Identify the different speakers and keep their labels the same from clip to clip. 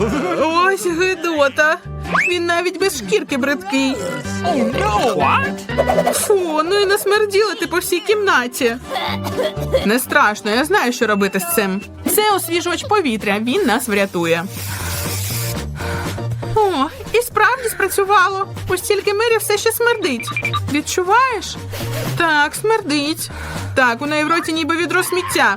Speaker 1: Ось гидота. Він навіть без шкірки бридкий. Фу, ну і насмерділа ти по всій кімнаті. Не страшно, я знаю, що робити з цим. Це освіжувач повітря, він нас врятує. О, і справді спрацювало. Ось тільки Мері все ще смердить. Відчуваєш? Так, смердить. Так, у неї в роті ніби відро сміття.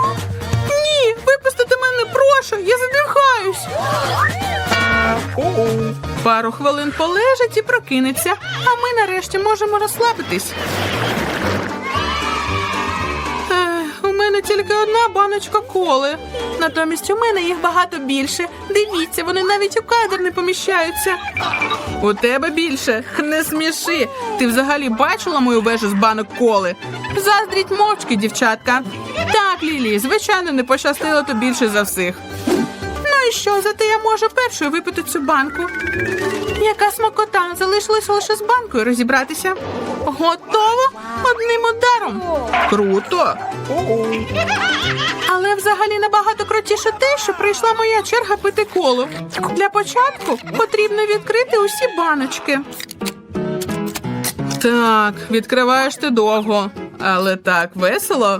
Speaker 1: Прошу, я задихаюсь. Пару хвилин полежить і прокинеться, а ми нарешті можемо розслабитись. Мене тільки одна баночка коли. Натомість у мене їх багато більше. Дивіться, вони навіть у кадр не поміщаються. У тебе більше. Не сміши. Ти взагалі бачила мою вежу з банок коли? Заздріть мовчки, дівчатка. Так, Лілі, звичайно, не пощастило то більше за всіх. І що, зате я можу першою випити цю банку. Яка смакота, залишилося лише з банкою розібратися. Готово одним ударом. Круто. Але взагалі набагато крутіше те, що прийшла моя черга пити колу. Для початку потрібно відкрити усі баночки. Так, відкриваєш ти довго, але так весело.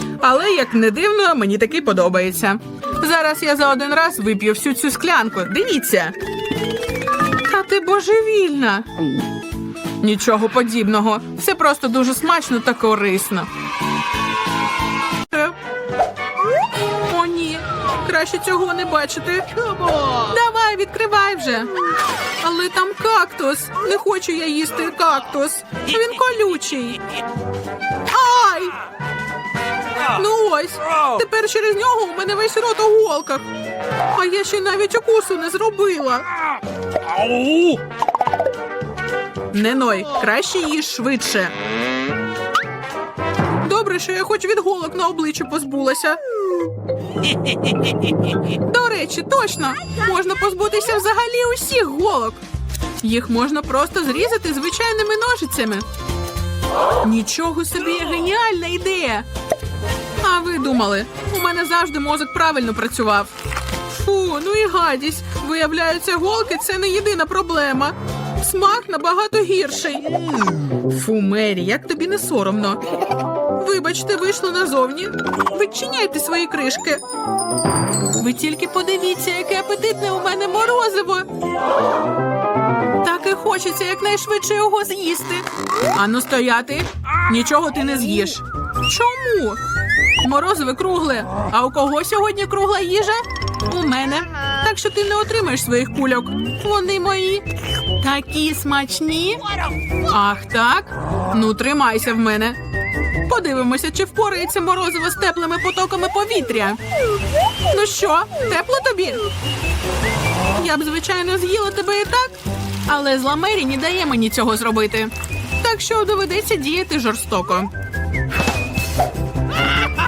Speaker 1: Але як не дивно, мені таки подобається. Зараз я за один раз вип'ю всю цю склянку. Дивіться. Та ти божевільна. Нічого подібного. Це просто дуже смачно та корисно. Е? О, ні. Краще цього не бачити. Давай, відкривай вже. Але там кактус. Не хочу я їсти кактус. Він колючий. Ну ось, тепер через нього у мене весь рот у голках. А я ще навіть укусу не зробила. Не краще їж швидше. Добре, що я хоч від голок на обличчі позбулася. До речі, точно можна позбутися взагалі усіх голок. Їх можна просто зрізати звичайними ножицями. Нічого собі геніальна ідея. А ви думали, у мене завжди мозок правильно працював. Фу, ну і гадість. Виявляється, голки це не єдина проблема. Смак набагато гірший. Фу, Мері, як тобі не соромно. Вибачте, вийшло назовні. Відчиняйте свої кришки. Ви тільки подивіться, яке апетитне у мене морозиво. Так і хочеться якнайшвидше його з'їсти. Ану стояти. Нічого ти не з'їш. Чому? Морозиве кругле. А у кого сьогодні кругла їжа? У мене. Так що ти не отримаєш своїх кульок. Вони мої. Такі смачні. Ах, так? Ну, тримайся в мене. Подивимося, чи впорається морозиво з теплими потоками повітря. Ну що, тепло тобі? Я б, звичайно, з'їла тебе і так, але зла Мері не дає мені цього зробити. Так що доведеться діяти жорстоко.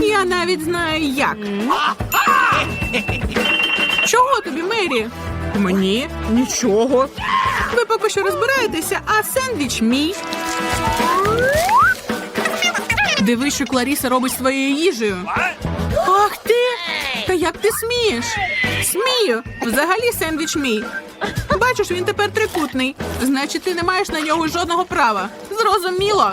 Speaker 1: Я навіть знаю як. Чого тобі, Мері? Мені нічого. Ви поки що розбираєтеся, а сендвіч мій. Дивись, що Кларіса робить своєю їжею. Ах ти! Та як ти смієш? Смію. Взагалі сендвіч мій. Бачиш, він тепер трикутний. Значить, ти не маєш на нього жодного права. Зрозуміло.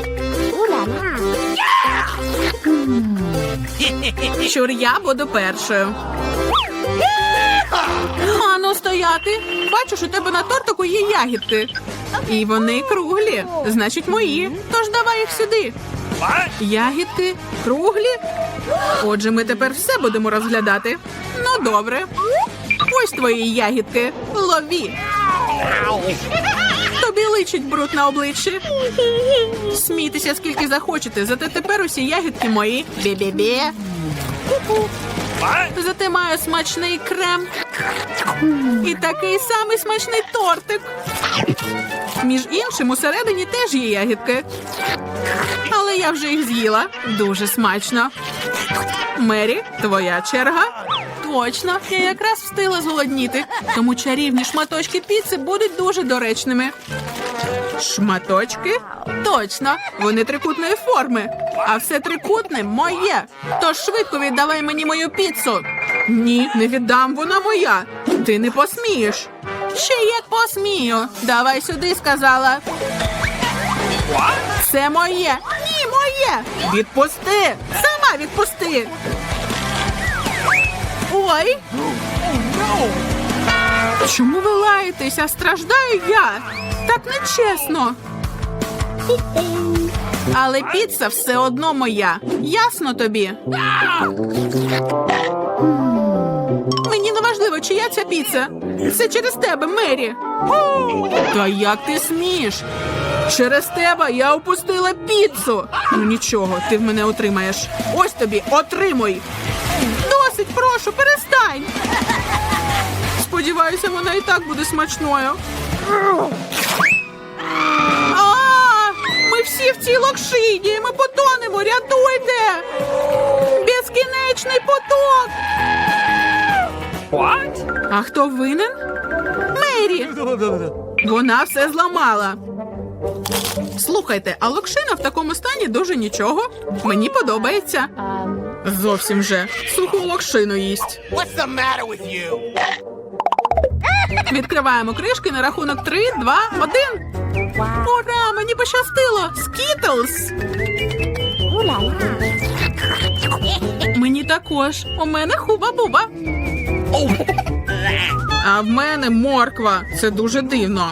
Speaker 1: Щур я буду першою. Ану, стояти. Бачиш, у тебе на тортику є ягідки. І вони круглі, значить мої. Тож давай їх сюди. Ягідки круглі. Отже, ми тепер все будемо розглядати. Ну, добре. Ось твої ягідки. Лові. Личить бруд на обличчі. Смійтеся скільки захочете, зате тепер усі ягідки мої. Бі-бі-бі. Зате маю смачний крем. І такий самий смачний тортик. Між іншим, усередині теж є ягідки. Але я вже їх з'їла. Дуже смачно. Мері, твоя черга. Точно, я якраз встигла зголодніти, тому чарівні шматочки піци будуть дуже доречними. Шматочки? Точно, вони трикутної форми. А все трикутне моє. Тож швидко віддавай мені мою піцу. Ні, не віддам, вона моя. Ти не посмієш. Ще як посмію. Давай сюди, сказала. Це моє. Ні, моє. Відпусти. Сама відпусти. Ой. Чому ви лаєтеся? Страждаю я. Так нечесно. Але піца все одно моя. Ясно тобі? Мені не важливо, чия ця піца. Це через тебе, Мері. Та як ти смієш? Через тебе я опустила піцу. Ну нічого, ти в мене отримаєш. Ось тобі, отримуй. Досить, прошу, перестань. Сподіваюся, вона і так буде смачною. А, ми всі в цій локшині, ми потонемо, рятуйте! Безкінечний поток! А хто винен? Мері! Вона все зламала. Слухайте, а локшина в такому стані дуже нічого. Мені подобається. Зовсім же. Суху локшину їсть.
Speaker 2: What's the matter with you?
Speaker 1: Відкриваємо кришки на рахунок 3, 2, 1. Ура! Мені пощастило! Скітлс! Мені також. У мене хуба-буба. А в мене морква. Це дуже дивно.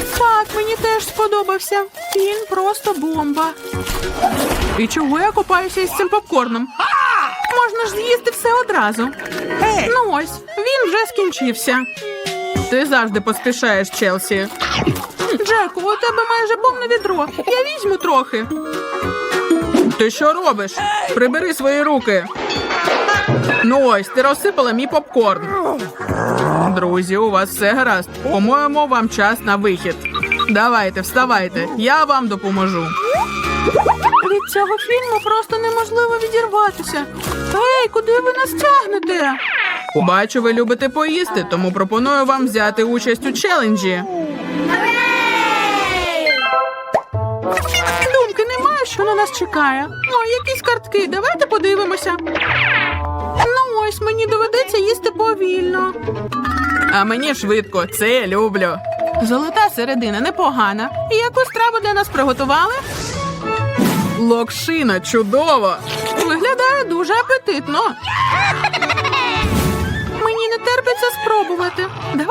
Speaker 1: Так, мені теж сподобався. Фільм просто бомба. І чого я купаюся із цим попкорном? Можна ж з'їсти все одразу. Ну ось, він вже скінчився. Ти завжди поспішаєш, Челсі. Джеку, у тебе майже повне відро. Я візьму трохи. Ти що робиш? Прибери свої руки. Ну ось, ти розсипала мій попкорн. Друзі, у вас все гаразд. По-моєму, вам час на вихід. Давайте, вставайте, я вам допоможу. Від цього фільму просто неможливо відірватися. Ей, куди ви нас тягнете? Бачу, ви любите поїсти, тому пропоную вам взяти участь у челенджі. Думки немає, що на нас чекає. О, якісь картки, давайте подивимося. Ось мені доведеться їсти повільно. А мені швидко, це я люблю. Золота середина непогана. І яку страву для нас приготували? Локшина, чудово! Виглядає дуже апетитно. Мені не терпиться спробувати. Давайте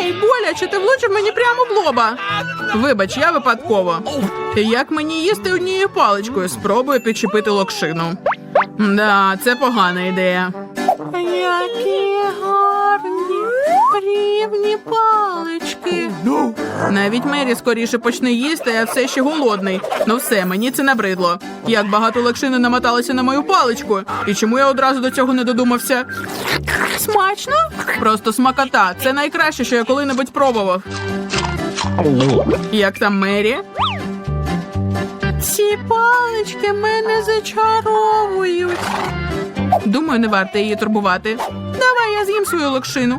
Speaker 1: Ей, боляче, ти влучив мені прямо в лоба. Вибач, я випадково. Як мені їсти однією паличкою? Спробую підчепити локшину. Да, це погана ідея. Які гарні рівні палички.
Speaker 2: No.
Speaker 1: Навіть Мері скоріше почне їсти, а все ще голодний. Ну все, мені це набридло. Як багато локшини намоталося на мою паличку. І чому я одразу до цього не додумався? Смачно? Просто смакота. Це найкраще, що я коли-небудь пробував. Як там Мері? Ці палички мене зачаровують. Думаю, не варто її турбувати. Давай я з'їм свою локшину.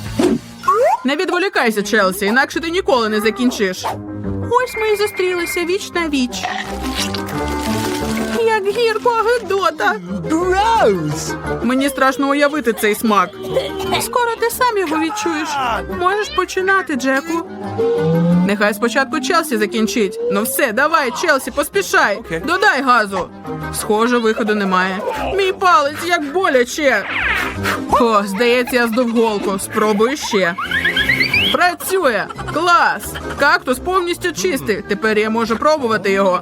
Speaker 1: Не відволікайся, Челсі, інакше ти ніколи не закінчиш. Ось ми і зустрілися віч на віч. Як гірко гидота.
Speaker 2: Gross!
Speaker 1: Мені страшно уявити цей смак. Скоро ти сам його відчуєш. Можеш починати, Джеку. Нехай спочатку Челсі закінчить. Ну все, давай, Челсі, поспішай. Додай газу. Схоже, виходу немає. Мій палець як боляче. О, здається, я здув голку. Спробую ще. Працює! Клас! Кактус повністю чистий. Тепер я можу пробувати його.